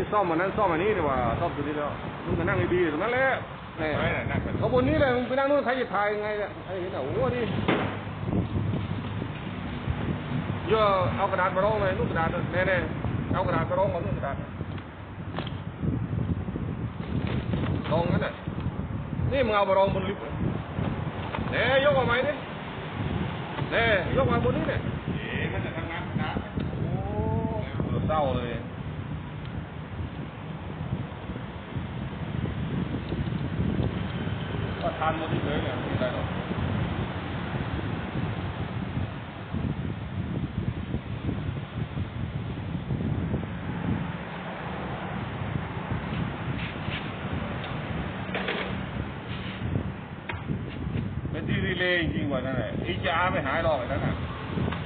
ที่ซ่อมมันนั้นซ่อมอันนี้ดีกว่าซ่อมตัวนี้แล้วมึงก็นั่งดีๆตรงนั้นแหละนี่ไว้น่ะนั่งกันเขาบนนี้เลยมึงไปนั่งนู่นใครจะถ่ายยังไงเนี่ยไอ้เห็นอะโอ้โหดิเยอะเอากระดาษมาร้องเลยนู่นกระดาษแน่ๆเอากระดาษมาร้องมานู่นกระดาษรองนั่นน่ะนี่มึงเอามารองบนลิฟต์เลยเน่ยกออกมาดิเน่ยกมาบนนี้เนี่ยเอ๊ะมันจะทำงานนะโอ้เศร้าเลยก็ทานหมดที่เลยเนี่ยไม่ได้หรอก เป็นที่รีเลย์จริงๆกว่านั่นแหละอีจาไม่หายหรอกไอ้นั่นน่ะ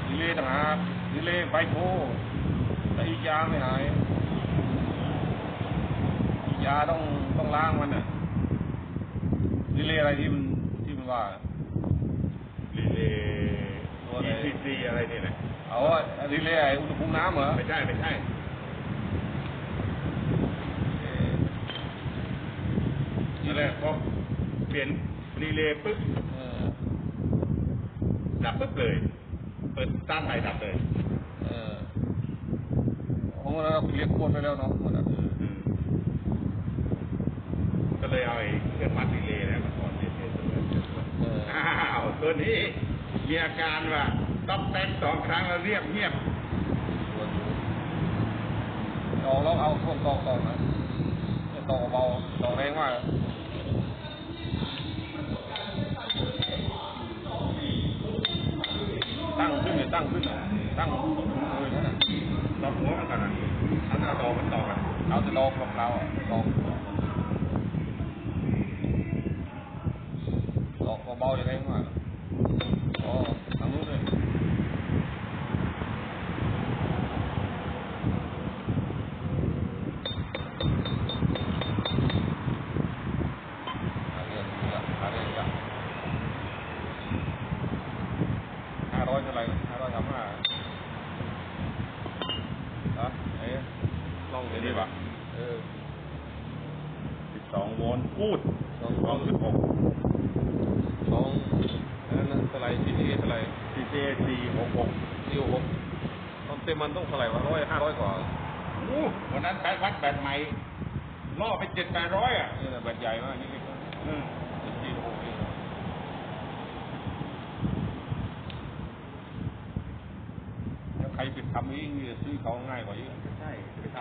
รีเลย์ต่างหากรีเลย์ไฟโพแต่อีจาไม่หายอีจาต้องต้องล้างมันน่ะรีเลย์อะไรที่มันที่มันว่ารีเลย์ ECC อะไรนี่แหละเอาว่ารีเลย์ไอ้อุณหภูมิน้ำเหรอไม่ใช่ไม่ใช่เอ่อนั่นแหละพอเปลี่ยนรีเลย์ปุ๊บเออ ดับปุ๊บเลย เปิดตั้งใหม่ดับเลย เออของเราเรียกคนไปแล้วเนาะมันอะอืมก็เลยเอาไอ้เครื่องวัดรีเลย์นะมาถอดเสียเสียตัวเอออ้าวตัวนี้มีอาการว่าต้องแตกสองครั้งแล้วเรียบเงียบลองลองเอาช่วงตอกตอกนะเนี่ยตอกเบาตอกแรงมาก ตั้งขึ้นเนี่ยตั้งขึ้นน่ะตั้งเลยนั่นน่ะตอกหัวมันก่อนนะเอาแต่ตอกมันตอกอะเอาจะดอกกับเราอะดอกดอกเบาๆอย่างไรมากอ๋อทางนู้นเลยหาเรื่องอีกอะหาเรื่องอีกอะห้าร้อยเท่าไหร่ห้าร้อยสามห้าฮะเอ๊ะลอง เดี๋ยวนี้ปะเออสิบสองโวลต์พูดสองสองสิบหกสองอันนั้นนะเท่าไหร่ทีนี้เท่าไหร่ซีเจสี่หกหกสี่หกตอนเต็มมันต้องเท่าไหร่วะร้อยห้าร้อยกว่าอู้วันนั้นใช้วัดแบตใหม่ล่อไปเจ็ดแปดร้อยอะนี่นะแบบใหญ่มากนี่เล็กนะอืม สี่หกเองแล้วใคร ไปทำเองนี่ซื้อเขาง่ายกว่าเยอะใช่ไปท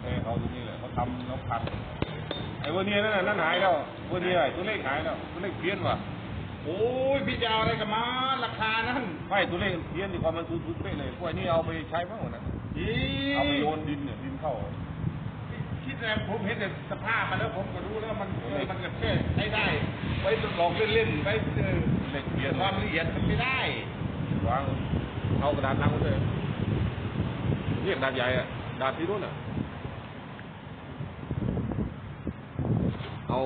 แค่เขาตรงนี้แหละเขาทำแล้วพันไอ้วันนี้นั่นน่ะนั่นหายแล้ววันนี้ไอ้ตัวเลขหายแล้วตัวเลขเพี้ยนว่ะำโอ้ยพี่จะเอาอะไรกันมาราคานั้นไม่ตัวเลขเพี้ยนดีกว่ามันคือคือเป๊ะเลยพวกไอ้นี่เอาไปใช้บ้างนะอีเอาไปโยนดินเนี่ยดินเข้าคิดนะผมเห็นแต่สภาพมันแล้วผมก็รู้แล้วมันเออมันก็แค่ใช้ได้ไว้ลองเล่นๆไว้เออเลขเพี้ยนความละเอียดมันไม่ได้วาง เอากระดาษลังไว้เลยเรียกกระดาษใหญ่อะกระดาษที่รุ่นอะเอา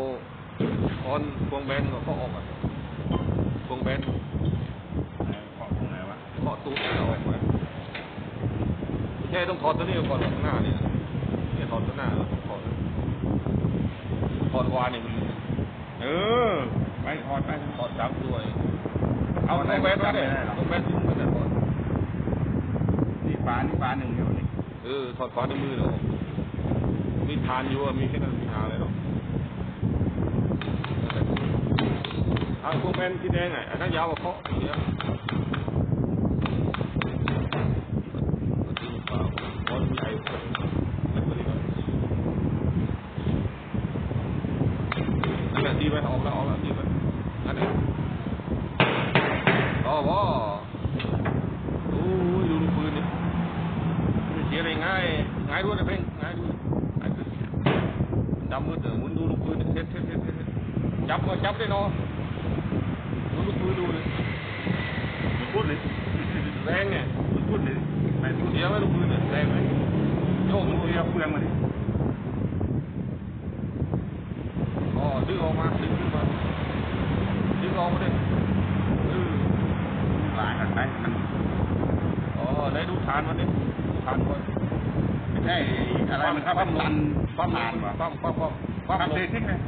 คอนพวงแบนก็เคาะออกอะพวงแบนเกาะตรงไหนวะเคาะตู้เอาออกมาแค่ต้องถอดตัวนี้ก่อนข้างหน้านี่นะเนี่ยถอดตัวหน้าแล้วถอดถอดวานอย่างนี้เออไปถอดไปถอดสามตัวเองเอาเอาไหนพวงแบนไว้จำไม่เลยได้หรอกพวงแบนทิ้งไว้แต่ถอดนี่ ฝานี่ฝาหนึ่งเดียวนี่เออถอดฝาในมือเนาะมีทานอยู่อะมีแค่นั้นมีทานอะไรหรอกเอาพวกแมนที่แดงไงอันนั้นยาวกว่าเขาะอย่างเงี้ยจริงเปล่าบอลใหญ่กว่าแล้วก็นี่ก็นั่นแหละดีไปออกแล้วออกแล้วดีไปอันนี้อ๋อวะโอ้ยดูลูกปืนนี่ มันเสียอะไรง่ายง่าย ด้วยนะเพ่งง่ายด้วยง่ายด้วยมันดำมืดเออหมุนดูลูกปืนเท็ดเท็ดเท็ดเท็ดจับมาจับได้เนาะดูลูกปืนดูเลยมันพูดเลยแรงเนี่ยมันพูดเลยไปพูดเสียไหมลูกปืนเนี่ยแรงไหมโยกมันลูกปืเรีนยกเปลืองมาดิอ๋อดึงออกมาดึงขึ้นมาดึงออกมาดิเออลายกันไปมันอ๋อไหนดูฐานมันดิดูฐานก่อน ไม่ใช่ไอ้อะไรมันครับปั๊มลตัมนปั๊มผ่านวะปั๊มปั๊มปั๊มปั๊มครับลเทมทิ้งเลย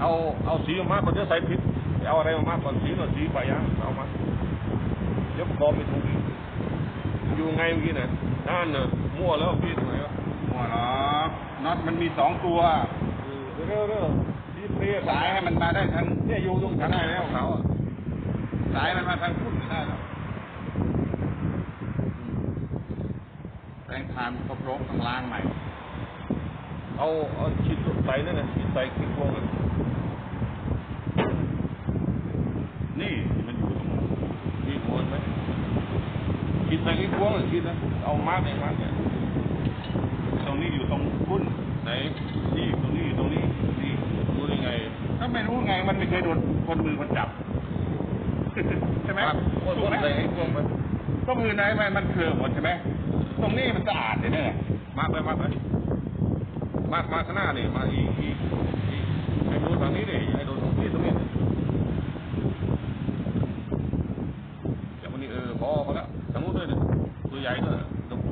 เอาเอาสีออกมาก่อนเดี๋ยวใส่ผิดเอาอะไรออกมาก่อนสีหน่อยสีไปยังเอามาเดี๋ยวประกอบไม่ถูกอีกอยู่ไงเมื่อกี้น่ะนั่นน่ะมั่วแล้วพี่ตรงไหนวะหัวเนาะน็อตมันมีสองตัวเออเร็วเร็วดีเพลียสายให้มันมาได้ทางเนี่ยอยู่ตรงทางไหนแล้วเขาอะสายมันมาทางพุ่นไม่ได้หรอกแปล งทานครบรบต้องล้างใหม่ เอาเอาชิ้นใส่นั่นน่ะชิ้นใส่ขี้โครงอะนี่มันอยู่ตรงขี้โครงไหมชิ้นใส่ขี้โครงอะชิ้นนะเอามาร์กเนี่ยมาร์กเนี่ยตรงนี้อยู่ตรงพุ่นไหนนี่ตรงนี้อยู่ตรงนี้นี่รู้ได้ไงก็ไม่รู้ไงมันไม่เคยโดนคนมือคนจับใช่ไหมครับคนถูกไหมใส่ขี้โครงไปก็มือไหนมันมันเคลือบหมดใช่ไหม ตรงนี้มันสะอาดเลยเนี่ยมากไปมากไปมากมาข้างหน้านี่มาอีกอีกอีกให้ดูทางนี้ดิให้ดูตรงนี้ตรงนี้เดี๋ยววันนี้เออพอพอแล้วทางนู้นด้วยนะตัวใหญ่ด้วย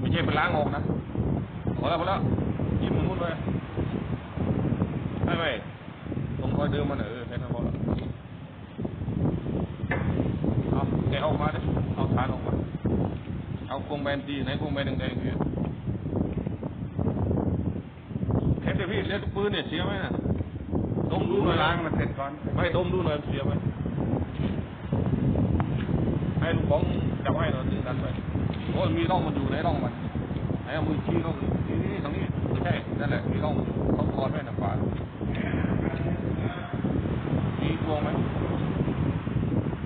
ไม่ใช่เป็นล้างออกนะพอแล้วพอแล้วยิ้มทางนู้นไปไม่ไม่ตรงคอยเดิมมันน่ะเออแค่นั้นพอแล้วเอาแกะออกมาดิเอาฐานออกมา เอากรงแบนตีไหนกรงแบนแดงๆเนี่ยเห็นแต่พี่เสียปืนเนี่ยเสียไหมน่ะดมดูหน่อยล้างมันเสร็จก่อนไม่ดมดูหน่อยเสียไหมให้ลูกของจับให้หน่อยดึงกันไปโอ้ยมีร่องมันอยู่ไหนร่องมันไหนเอามือชี้ร่องนี่นี่ตรงนี้ไม่ใช่นั่นแหละมีร่องเขาคอนไว้หนักกว่ามีกวงไหม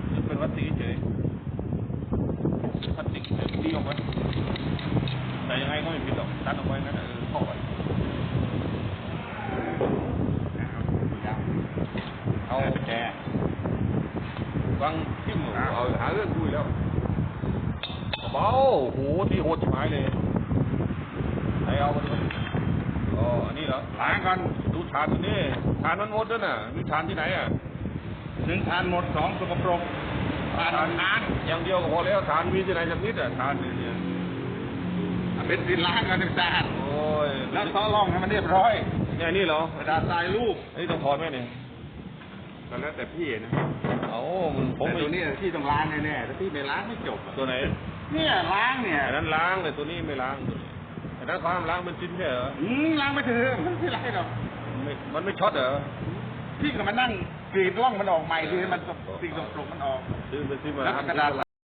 หรือเป็นวัตถุเฉยพลาสติกเนี่ยดีออกไหมแต่ยังไงก็ไม่ผิดหรอกตัดออกไปงั้นน่ะเออเข้าไปเอาแกฟังทิ่มเอาหาเรื่องคุยแล้วเบาโหที่โหดชิบหายเลยไหนเอามาดูอ๋ออันนี้เหรอล้างก่อนดูฐานตัวนี้ฐานมันหมดด้วยน่ะมีฐานที่ไหนอะหนึ่งทานหมดสองสกปรก ทานทานอย่างเดียวก็พอแล้วฐานมีที่ไหนสักนิดอะฐานนี่เนี่ยเป็นสินล้างกันเป็นสะอาดโอ้ยแล้วซ้อล่องให้มันเรียบร้อยเนี่ยนี่เหรอกระดาษทรายรูปไอ้ยต้องถอดไหมเนี่ยก็แล้วแต่พี่นะเอามันผมแต่ไม่ตัวนี้พี่ต้องล้างแน่ๆถ้าพี่ไม่ล้างไม่จบอะตัวไหน เนี่ยล้างเนี่ยอันนั้นล้างเลยตัวนี้ไม่ล้างตัวนี้อันนั้นเขาห้ามล้างเป็นชิ้นใช่เหรออืมล้างไม่เถอะมันไม่ไรหรอกไม่มันไม่ช็อตเหรอพี่ก็มานั่ง กรีดร่องมันออกใหม่ดีให้มันสิ่งสกปรกมันออก ซื้อเป็นชิ้นมา แล้วก็กระดาษ